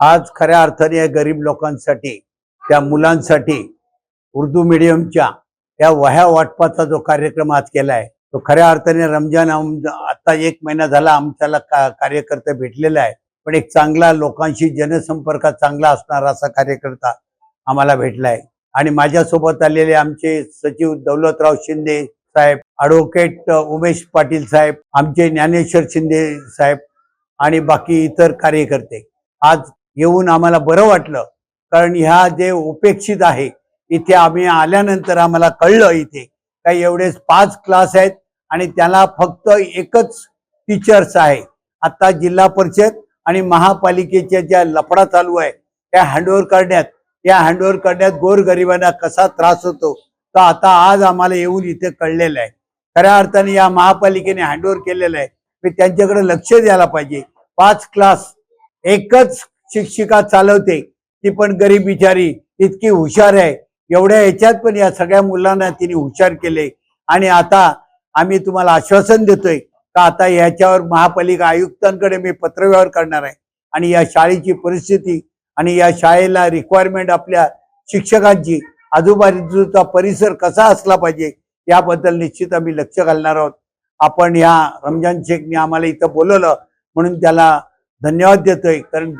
आज खऱ्या अर्थाने या गरीब लोकांसाठी त्या मुलांसाठी उर्दू मिडियमच्या या वह्या वाटपाचा जो कार्यक्रम आज केला आहे तो खऱ्या अर्थाने रमजान आम- आता एक महिना झाला आमच्याला का कार्यकर्ते भेटलेला आहे पण एक चांगला लोकांशी जनसंपर्क चांगला असणारा असा कार्यकर्ता आम्हाला भेटलाय. आणि माझ्यासोबत आलेले आमचे सचिव दौलतराव शिंदे साहेब ॲडव्होकेट उमेश पाटील साहेब आमचे ज्ञानेश्वर शिंदे साहेब आणि बाकी इतर कार्यकर्ते. आज येऊन आम्हाला बरं वाटलं. कारण ह्या जे उपेक्षित आहे इथे आम्ही आल्यानंतर आम्हाला कळलं इथे. काही एवढेच पाच क्लास आहेत आणि त्याला फक्त एकच टीचर्स आहे आता जिल्हा परिषद आणि महापालिकेच्या ज्या लफडा चालू आहे त्या हँडओव्हर करण्यात या हँडओव्हर करण्यात गोरगरिबांना कसा त्रास होतो तो आता आज आम्हाला येऊन इथे कळलेलं आहे. खऱ्या अर्थाने या महापालिकेने हँडओव्हर केलेलं आहे. मी त्यांच्याकडे लक्ष द्यायला पाहिजे. पाच क्लास एकच शिक्षिका चालवते. ती पण गरीब बिचारी इतकी हुशार आहे. एवढ्या ह्याच्यात पण या सगळ्या मुलांना तिने हुशार केले. आणि आता आम्ही तुम्हाला आश्वासन देतोय का आता याच्यावर महापालिका आयुक्तांकडे मी पत्रव्यवहार करणार आहे. आणि या शाळेची परिस्थिती आणि या शाळेला रिक्वायरमेंट आपल्या शिक्षकांची आजूबाजूचा परिसर कसा असला पाहिजे याबद्दल निश्चित आम्ही लक्ष घालणार आहोत. आपण या रमजान शेखने आम्हाला इथं बोलवलं म्हणून त्याला धन्यवाद देतोय. कारण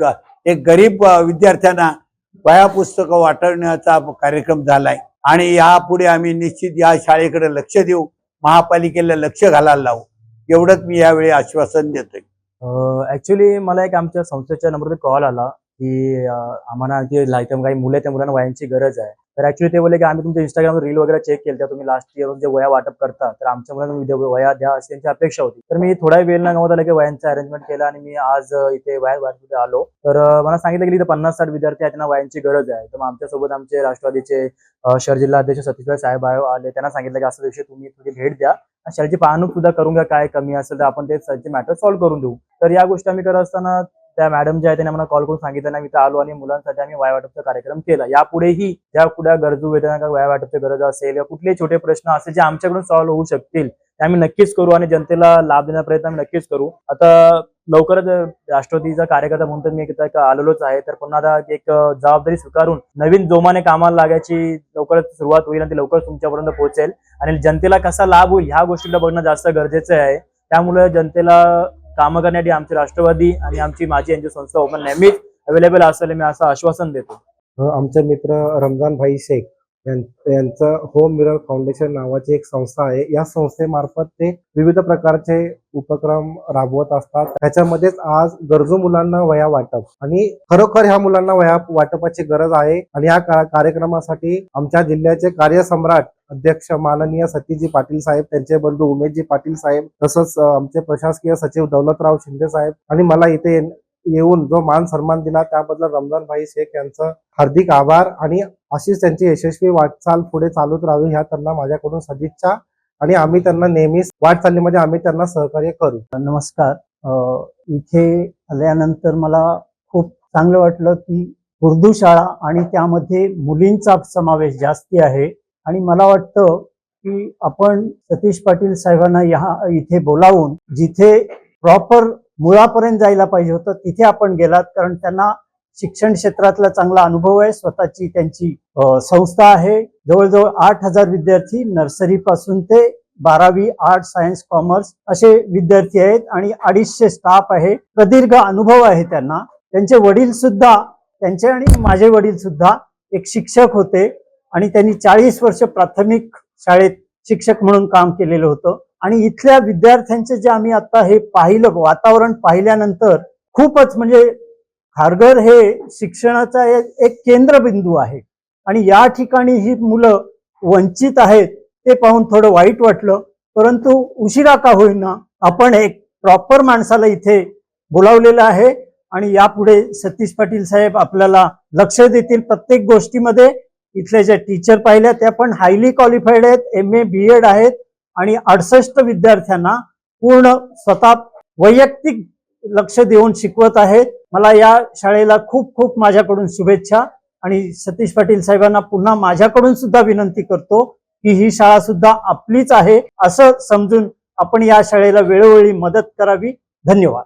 एक गरीब विद्यार्थ्यांना वह्या पुस्तकं वाटवण्याचा कार्यक्रम झालाय. आणि यापुढे आम्ही निश्चित या शाळेकडे लक्ष देऊ महापालिकेला लक्ष घालायला लावू. एवढंच मी यावेळी आश्वासन देतोय. ऍक्च्युली मला एक आमच्या संस्थेच्या नंबरवर कॉल आला. की आम्हाला जे इथं काही मुलं आहेत, त्या मुलांना वयांची गरज आहे. तर ऍक्च्युली ते बोलले की आम्ही तुमच्या इंस्टाग्रामवर रील वगैरे चेक केलं त्या तुम्ही लास्ट इयर जे वया वाटप करता तर आमच्या मुलांना तुम्ही वया द्या अशी त्यांची अपेक्षा होती. तर मी थोडा वेळ न गमवता की वयांचा अरेंजमेंट केला आणि मी आज इथे वया वाटप आलो. तर मला सांगितलं की इथे पन्नास साठ विद्यार्थी आहेत त्यांना वयांची गरज आहे. तर मग आमच्यासोबत आमचे राष्ट्रवादीचे शहर जिल्हा अध्यक्ष सतीशभाई साहेब आले. त्यांना सांगितलं की असं दिवशी तुम्ही थोडी भेट द्या. आणि शाळेची पाहणूक सुद्धा करून घ्या काय कमी असेल तर आपण ते सगळे मॅटर सॉल्व्ह करून देऊ. तर या गोष्टी आम्ही करत असताना त्या मॅडम ज्या आहेत त्यांनी मला कॉल करून सांगितलं ना मी इथं आलो आणि मुलांसाठी आम्ही वाया वाटपचा कार्यक्रम केला. यापुढेही ज्या कुठल्या गरजू वेदना वाया वाटपची गरज असेल या कुठले छोटे प्रश्न असेल जे आमच्याकडून सॉल्व्ह होऊ शकतील ते आम्ही नक्कीच करू आणि जनतेला लाभ देण्याचा प्रयत्न आम्ही नक्कीच करू. आता लवकरच राष्ट्रवादीचा कार्यकर्ता म्हणून तर मी आलेलोच आहे. तर पुन्हा आता एक जबाबदारी स्वीकारून नवीन जोमाने कामाला लागायची लवकरच सुरुवात होईल आणि ती लवकरच तुमच्यापर्यंत पोहोचेल. आणि जनतेला कसा लाभ होईल ह्या गोष्टीला बघणं जास्त गरजेचं आहे. त्यामुळे जनतेला कामं करण्यासाठी आमची राष्ट्रवादी आणि आमची माझी यांची संस्था ओपन नेहमीच अवेलेबल असेल मी असं आश्वासन देतो. आमचे मित्र रमजान भाई शेख यांचं होम मिरर फाउंडेशन नावाची एक संस्था आहे. या संस्थेमार्फत ते विविध प्रकारचे उपक्रम राबवत असतात. त्याच्यामध्येच आज गरजू मुलांना वया वाटप आणि खरोखर ह्या मुलांना वया वाटपाची गरज आहे. आणि या कार्यक्रमासाठी आमच्या जिल्ह्याचे कार्यसम्राट अध्यक्ष माननीय सतीजी पाटील साहेब त्यांचे बंधू उमेशजी पाटील साहेब तसंच आमचे प्रशासकीय सचिव दौलतराव शिंदे साहेब आणि मला इथे येऊन जो मान सन्मान दिला त्याबद्दल रमजान भाई शेख यांचं हार्दिक आभार आणि अशीच त्यांची यशस्वी वाटचाल पुढे चालूच राहावी ह्या त्यांना माझ्याकडून सदिच्छा आणि आम्ही त्यांना नेहमीच वाटचालीमध्ये आम्ही त्यांना सहकार्य करू. नमस्कार. इथे आल्यानंतर मला खूप चांगलं वाटलं की उर्दू शाळा आणि त्यामध्ये मुलींचा समावेश जास्ती आहे. आणि मला वाटतं की आपण सतीश पाटील साहेबांना या इथे बोलावून जिथे प्रॉपर मुळापर्यंत जायला पाहिजे होतं तिथे आपण गेलात. कारण त्यांना शिक्षण क्षेत्रातला चांगला अनुभव आहे. स्वतःची त्यांची संस्था आहे. जवळजवळ आठ हजार विद्यार्थी नर्सरी पासून ते बारावी आर्ट सायन्स कॉमर्स असे विद्यार्थी आहेत. आणि अडीचशे स्टाफ आहे. प्रदीर्घ अनुभव आहे त्यांना. त्यांचे वडील सुद्धा त्यांचे आणि माझे वडील सुद्धा एक शिक्षक होते. आणि त्यांनी चाळीस वर्ष प्राथमिक शाळेत शिक्षक म्हणून काम केलेलं होतं. आणि इथल्या विद्यार्थ्यांचे जे आम्ही आता हे पाहिलं वातावरण पाहिल्यानंतर खूपच म्हणजे खारघर हे शिक्षणाचा एक एक केंद्रबिंदू आहे. आणि या ठिकाणी ही मुलं वंचित आहेत ते पाहून थोडं वाईट वाटलं. परंतु उशिरा का होईना आपण एक प्रॉपर माणसाला इथे बोलावलेलं आहे. आणि यापुढे सतीश पाटील साहेब आपल्याला लक्ष देतील प्रत्येक गोष्टीमध्ये. इथल्या ज्या टीचर पाहिल्या त्या पण हायली क्वालिफाईड आहेत एम ए बी एड आहेत आणि अडसष्ट विद्यार्थ्यांना पूर्ण स्वतः वैयक्तिक लक्ष देऊन शिकवत आहेत. मला या शाळेला खूप खूप माझ्याकडून शुभेच्छा आणि सतीश पाटील साहेबांना पुन्हा माझ्याकडून सुद्धा विनंती करतो की ही शाळा सुद्धा आपलीच आहे असं समजून आपण या शाळेला वेळोवेळी मदत करावी. धन्यवाद.